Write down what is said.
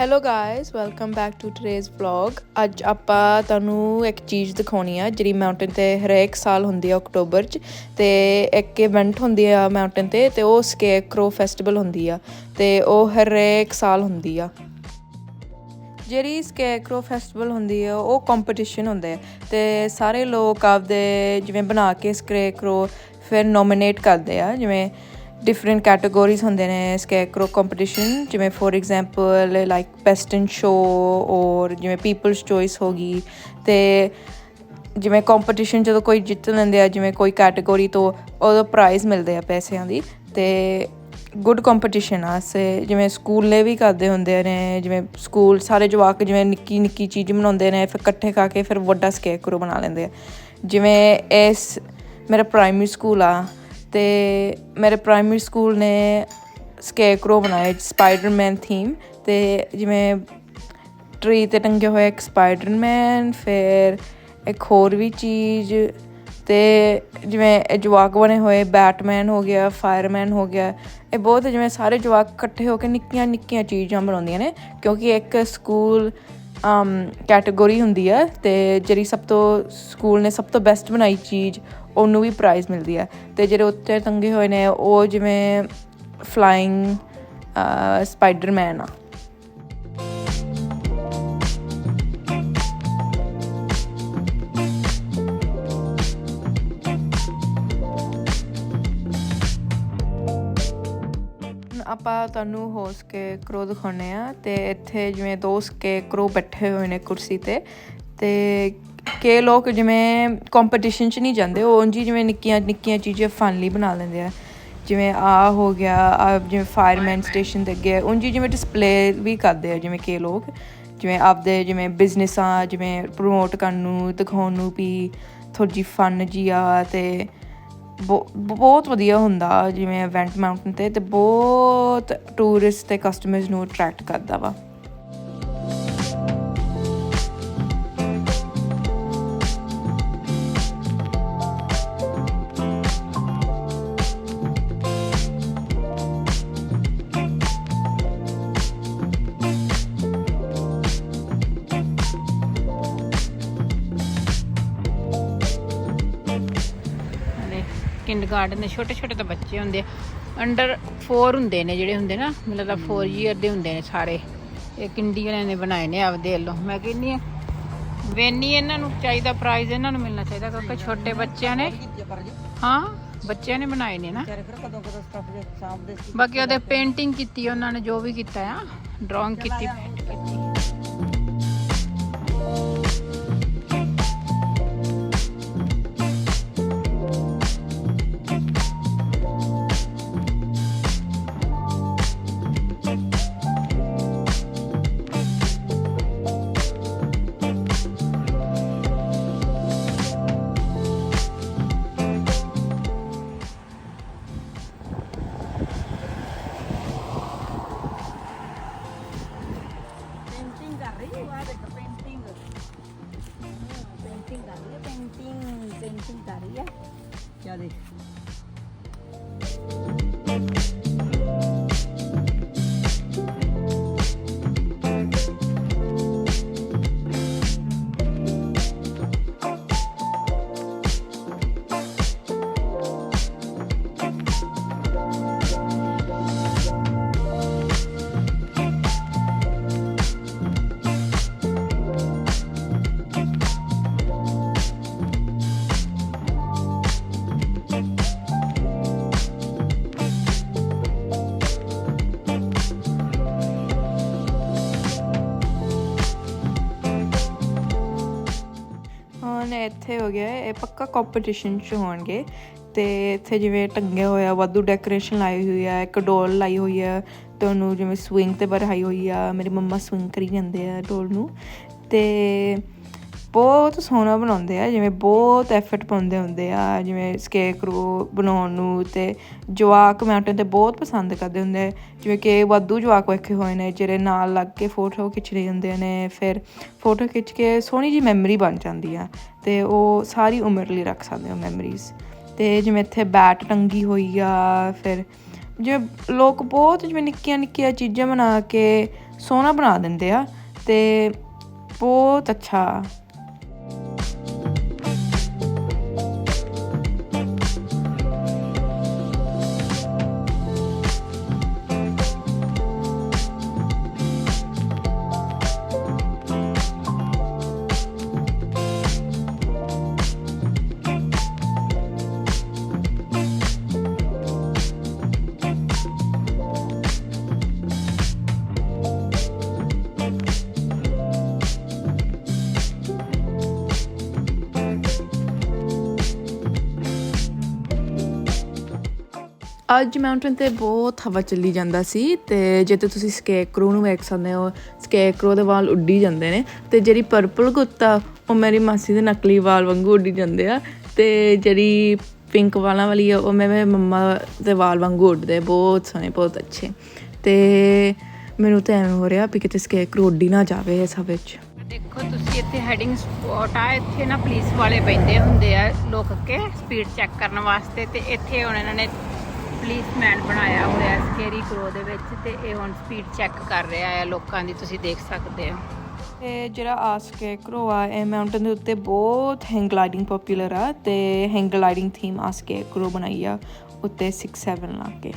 Hello guys welcome back to today's vlog ਅੱਜ ਆਪਾਂ ਤੁਹਾਨੂੰ ਇੱਕ ਚੀਜ਼ ਦਿਖਾਉਣੀ ਆ, ਜਿਹੜੀ ਮਾਊਂਟੇਨ ਤੇ ਹਰੇਕ ਸਾਲ ਹੁੰਦੀ ਆ ਅਕਤੂਬਰ 'ਚ, ਤੇ ਇੱਕ ਇਵੈਂਟ ਹੁੰਦੀ ਆ ਮਾਊਂਟੇਨ ਤੇ ਤੇ ਉਹ ਸਕੇਕਰੋ ਫੈਸਟੀਵਲ ਹੁੰਦੀ ਆ, ਤੇ ਉਹ ਹਰੇਕ ਸਾਲ ਹੁੰਦੀ ਆ। ਜਿਹੜੀ ਸਕੇਕਰੋ ਫੈਸਟੀਵਲ ਹੁੰਦੀ ਹੈ ਉਹ ਕੰਪੀਟੀਸ਼ਨ ਹੁੰਦੇ ਆ, ਤੇ ਸਾਰੇ ਲੋਕ ਆਪਦੇ ਜਿਵੇਂ ਬਣਾ ਕੇ ਸਕੇਕਰੋ ਫਿਰ ਨੋਮੀਨੇਟ ਕਰਦੇ ਆ, ਜਿਵੇਂ ਡਿਫਰੈਂਟ ਕੈਟਾਗਰੀਜ਼ ਹੁੰਦੇ ਨੇ ਸਕੇਕਰੋ ਕੰਪੀਟੀਸ਼ਨ ਜਿਵੇਂ for example like best in show ਔਰ ਜਿਵੇਂ ਪੀਪਲਸ ਚੋਇਸ ਹੋ ਗਈ ਤੇ ਜਿਵੇਂ ਕੰਪੀਟੀਸ਼ਨ ਜਦੋਂ ਕੋਈ ਜਿੱਤ ਲੈਂਦੇ ਆ, ਜਿਵੇਂ ਕੋਈ ਕੈਟਾਗਰੀ ਤੋਂ ਉਹਦਾ ਪ੍ਰਾਈਜ਼ ਮਿਲਦੇ ਆ ਪੈਸਿਆਂ ਦੀ ਤੇ ਗੁੱਡ ਕੰਪੀਟੀਸ਼ਨ ਆ, ਸੇ ਜਿਵੇਂ ਸਕੂਲੇ ਵੀ ਕਰਦੇ ਹੁੰਦੇ ਨੇ, ਜਿਵੇਂ ਸਕੂਲ ਸਾਰੇ ਜਵਾਕ ਜਿਵੇਂ ਨਿੱਕੀ ਨਿੱਕੀ ਚੀਜ਼ ਬਣਾਉਂਦੇ ਨੇ, ਫਿਰ ਇਕੱਠੇ ਖਾ ਕੇ ਫਿਰ ਵੱਡਾ ਸਕੇਕਰੋ ਬਣਾ ਲੈਂਦੇ ਆ। ਜਿਵੇਂ ਇਸ ਮੇਰਾ ਪ੍ਰਾਇਮਰੀ ਸਕੂਲ ਆ ਤੇ ਮੇਰੇ ਪ੍ਰਾਇਮਰੀ ਸਕੂਲ ਨੇ ਸਕੇਕਰੋ ਬਣਾਇਆ ਸਪਾਈਡਰਮੈਨ ਥੀਮ ਤੇ ਜਿਵੇਂ ਟਰੀ ਤੇ ਟੰਗੇ ਹੋਏ ਇੱਕ ਸਪਾਈਡਰਮੈਨ ਫਿਰ ਇੱਕ ਹੋਰ ਵੀ ਚੀਜ਼ ਤੇ ਜਿਵੇਂ ਇਹ ਜਵਾਕ ਬਣੇ ਹੋਏ ਬੈਟਮੈਨ ਹੋ ਗਿਆ ਫਾਇਰਮੈਨ ਹੋ ਗਿਆ, ਇਹ ਬਹੁਤ ਜਿਵੇਂ ਸਾਰੇ ਜਵਾਕ ਇਕੱਠੇ ਹੋ ਕੇ ਨਿੱਕੀਆਂ ਨਿੱਕੀਆਂ ਚੀਜ਼ਾਂ ਬਣਾਉਂਦੀਆਂ ਨੇ, ਕਿਉਂਕਿ ਇੱਕ ਸਕੂਲ ਅਮ ਕੈਟਾਗਰੀ ਹੁੰਦੀ ਹੈ ਤੇ ਜਿਹੜੀ ਸਭ ਤੋਂ ਸਕੂਲ ਨੇ ਸਭ ਤੋਂ ਬੈਸਟ ਬਣਾਈ ਚੀਜ਼ ਉਹਨੂੰ ਵੀ ਪ੍ਰਾਈਜ਼ ਮਿਲਦੀ ਹੈ। ਤੇ ਜਿਹੜੇ ਉੱਤੇ ਟੰਗੇ ਹੋਏ ਨੇ, ਉਹ ਜਿਵੇਂ ਫਲਾਈਂਗ ਸਪਾਈਡਰਮੈਨ ਆ। ਆਪਾਂ ਤੁਹਾਨੂੰ ਹੋ ਸਕੇ ਕਰੋ ਦਿਖਾਉਣੇ ਆ ਤੇ ਇੱਥੇ ਜਿਵੇਂ ਦੋ ਸਕੇ ਕਰੋ ਬੈਠੇ ਹੋਏ ਨੇ ਕੁਰਸੀ ਤੇ ਤੇ ਕੇ ਲੋਕ ਜਿਵੇਂ ਕੰਪੀਟੀਸ਼ਨ 'ਚ ਨਹੀਂ ਜਾਂਦੇ, ਉਹ ਉਂਝ ਜਿਵੇਂ ਨਿੱਕੀਆਂ ਨਿੱਕੀਆਂ ਚੀਜ਼ਾਂ ਫਨ ਲਈ ਬਣਾ ਲੈਂਦੇ ਆ। ਜਿਵੇਂ ਆ ਹੋ ਗਿਆ, ਆ ਜਿਵੇਂ ਫਾਇਰਮੈਨ ਸਟੇਸ਼ਨ ਦੇ ਅੱਗੇ, ਉਂਝ ਹੀ ਜਿਵੇਂ ਡਿਸਪਲੇ ਵੀ ਕਰਦੇ ਆ ਜਿਵੇਂ ਕੇ ਲੋਕ। ਜਿਵੇਂ ਆਪਦੇ ਜਿਵੇਂ ਬਿਜ਼ਨਸਾਂ ਜਿਵੇਂ ਪ੍ਰਮੋਟ ਕਰਨ ਨੂੰ, ਦਿਖਾਉਣ ਨੂੰ ਵੀ ਥੋੜੀ ਜਿਹੀ ਫਨ ਜੀ ਆ ਤੇ ਬਹੁ- ਬਹੁਤ ਵਧੀਆ ਹੁੰਦਾ ਜਿਵੇਂ ਇਵੈਂਟ ਮਾਊਂਟਨ ਤੇ ਤੇ ਬਹੁਤ ਟੂਰਿਸਟ ਤੇ ਕਸਟਮਰਸ ਨੂੰ ਅਟਰੈਕਟ ਕਰਦਾ ਵਾ। ਨੇ ਕਿੰਡਗਾਰਟਨ ਦੇ ਛੋਟੇ ਛੋਟੇ ਤਾਂ ਬੱਚੇ ਹੁੰਦੇ ਅੰਡਰ 4 ਹੁੰਦੇ ਨੇ ਜਿਹੜੇ ਹੁੰਦੇ ਨਾ ਲੱਗਦਾ 4 ਇਅਰ ਦੇ ਹੁੰਦੇ ਨੇ ਸਾਰੇ। ਇਹ ਕਿੰਡੀ ਵਾਲਿਆਂ ਨੇ ਬਣਾਏ ਨੇ ਆਪਦੇ ਵੱਲੋਂ। ਮੈਂ ਕਹਿੰਨੀ ਆ ਵੇਨੀ ਇਹਨਾਂ ਨੂੰ ਚਾਹੀਦਾ ਪ੍ਰਾਈਜ਼ ਇਹਨਾਂ ਨੂੰ ਮਿਲਣਾ ਚਾਹੀਦਾ ਕਿਉਂਕਿ ਛੋਟੇ ਬੱਚਿਆਂ ਨੇ ਹਾਂ ਬੱਚਿਆਂ ਨੇ ਬਣਾਏ ਨੇ ਨਾ। ਬਾਕੀ ਉਹਦੇ ਪੇਂਟਿੰਗ ਕੀਤੀ ਉਹਨਾਂ ਨੇ ਜੋ ਵੀ ਕੀਤਾ ਆ ਡਰਾਇੰਗ ਕੀਤੀ paint ਕੀਤੀ। Money. ਹੁਣ ਇੱਥੇ ਹੋ ਗਿਆ ਇਹ ਪੱਕਾ ਕੰਪੀਟੀਸ਼ਨ ਚ ਹੋਣਗੇ। ਤੇ ਇੱਥੇ ਜਿਵੇਂ ਟੰਗੇ ਹੋਇਆ, ਵਾਧੂ ਡੈਕੋਰੇਸ਼ਨ ਲਾਈ ਹੋਈ ਹੈ ਇੱਕ ਡੋਲ ਲਾਈ ਹੋਈ ਹੈ ਤੇ ਉਹਨੂੰ ਜਿਵੇਂ ਸਵਿੰਗ ਤੇ ਬਰਹਾਈ ਹੋਈ ਆ, ਮੇਰੀ ਮੰਮਾ ਸਵਿੰਗ ਕਰੀ ਜਾਂਦੇ ਆ ਡੋਲ ਨੂੰ। ਤੇ ਬਹੁਤ ਸੋਹਣਾ ਬਣਾਉਂਦੇ ਆ, ਜਿਵੇਂ ਬਹੁਤ ਐਫਰਟ ਪਾਉਂਦੇ ਹੁੰਦੇ ਆ, ਜਿਵੇਂ ਸਕੇਕਰੋ ਬਣਾਉਣ ਨੂੰ ਤੇ ਜਵਾਕ ਮਾਊਂਟੇਨ ਤੇ ਬਹੁਤ ਪਸੰਦ ਕਰਦੇ ਹੁੰਦੇ ਜਿਵੇਂ ਕਿ ਵਾਧੂ ਜਵਾਕ ਵੇਖੇ ਹੋਏ ਨੇ, ਜਿਹੜੇ ਨਾਲ ਲੱਗ ਕੇ ਫੋਟੋ ਖਿੱਚਦੇ ਹੁੰਦੇ ਨੇ, ਫਿਰ ਫੋਟੋ ਖਿੱਚ ਕੇ ਸੋਹਣੀ ਜੀ ਮੈਮਰੀ ਬਣ ਜਾਂਦੀ ਆ, ਤੇ ਉਹ ਸਾਰੀ ਉਮਰ ਲਈ ਰੱਖ ਸਕਦੇ ਹੋ ਮੈਮਰੀਜ਼ ਤੇ ਜਿਵੇਂ ਇੱਥੇ ਬੈਟ ਟੰਗੀ ਹੋਈ ਆ, ਫਿਰ ਜਿਵੇਂ ਲੋਕ ਬਹੁਤ ਜਿਵੇਂ ਨਿੱਕੀਆਂ ਨਿੱਕੀਆਂ ਚੀਜ਼ਾਂ ਬਣਾ ਕੇ ਸੋਹਣਾ ਬਣਾ ਦਿੰਦੇ ਆ, ਤੇ ਬਹੁਤ ਅੱਛਾ ਅੱਜ ਮਾਊਂਟਨ ਤੇ ਬਹੁਤ ਹਵਾ ਚੱਲੀ ਜਾਂਦਾ ਸੀ ਤੇ ਜੇ ਤੇ ਤੁਸੀਂ ਸਕੇਕਰੋ ਨੂੰ ਵੇਖ ਸਕਦੇ ਹੋ ਸਕੇਕਰੋ ਦੇ ਵਾਲ ਉੱਡੀ ਜਾਂਦੇ ਨੇ ਤੇ ਜਿਹੜੀ ਪਰਪਲ ਕੁੱਤਾ, ਉਹ ਮੇਰੀ ਮਾਸੀ ਦੇ ਨਕਲੀ ਵਾਲ ਵਾਂਗੂ ਉੱਡੀ ਜਾਂਦੇ ਆ ਤੇ ਜਿਹੜੀ ਪਿੰਕ ਵਾਲਾਂ ਵਾਲੀ ਆ, ਉਹ ਮੇਰੇ ਮੰਮਾ ਦੇ ਵਾਲ ਵਾਂਗੂ ਉੱਡਦੇ ਬਹੁਤ ਸੋਹਣੇ, ਬਹੁਤ ਅੱਛੇ। ਤੇ ਮੈਨੂੰ ਤਾਂ ਐਵੇਂ ਹੋ ਰਿਹਾ ਵੀ ਕਿਤੇ ਸਕੇਕਰੋ ਉੱਡੀ ਨਾ ਜਾਵੇ ਇਸ ਹਵੇ ਵਿੱਚ। ਦੇਖੋ, ਤੁਸੀਂ ਇੱਥੇ ਹੈਡਿੰਗ ਸਪੌਟ ਆ, ਇੱਥੇ ਨਾ ਪੁਲਿਸ ਵਾਲੇ ਬੈਠੇ ਹੁੰਦੇ ਆ ਲੋਕ ਕੇ ਸਪੀਡ ਚੈੱਕ ਕਰਨ ਵਾਸਤੇ ਤੇ ਇੱਥੇ ਹੁਣ ਇਹਨਾਂ ਨੇ ਪੁਲਿਸਮੈਨ ਬਣਾਇਆ ਹੋਇਆ ਸਕੇਰੀ ਕਰੋ ਦੇ ਵਿੱਚ ਤੇ ਇਹ ਹੁਣ ਸਪੀਡ ਚੈੱਕ ਕਰ ਰਿਹਾ ਆ ਲੋਕਾਂ ਦੀ ਤੁਸੀਂ ਦੇਖ ਸਕਦੇ ਹੋ। ਇਹ ਜਿਹੜਾ ਆ ਸਕੇਕਰੋ ਆ, ਇਹ ਮਾਊਂਟਨ ਦੇ ਉੱਤੇ ਬਹੁਤ ਹੈਂਗ ਗਲਾਈਡਿੰਗ ਪਪੂਲਰ ਆ ਤੇ ਹੈਂਗ ਗਲਾਈਡਿੰਗ ਥੀਮ ਆਸਕੇ ਕਰੋ ਬਣਾਈ ਆ ਉੱਤੇ 6 7 ਲਾ ਕੇ।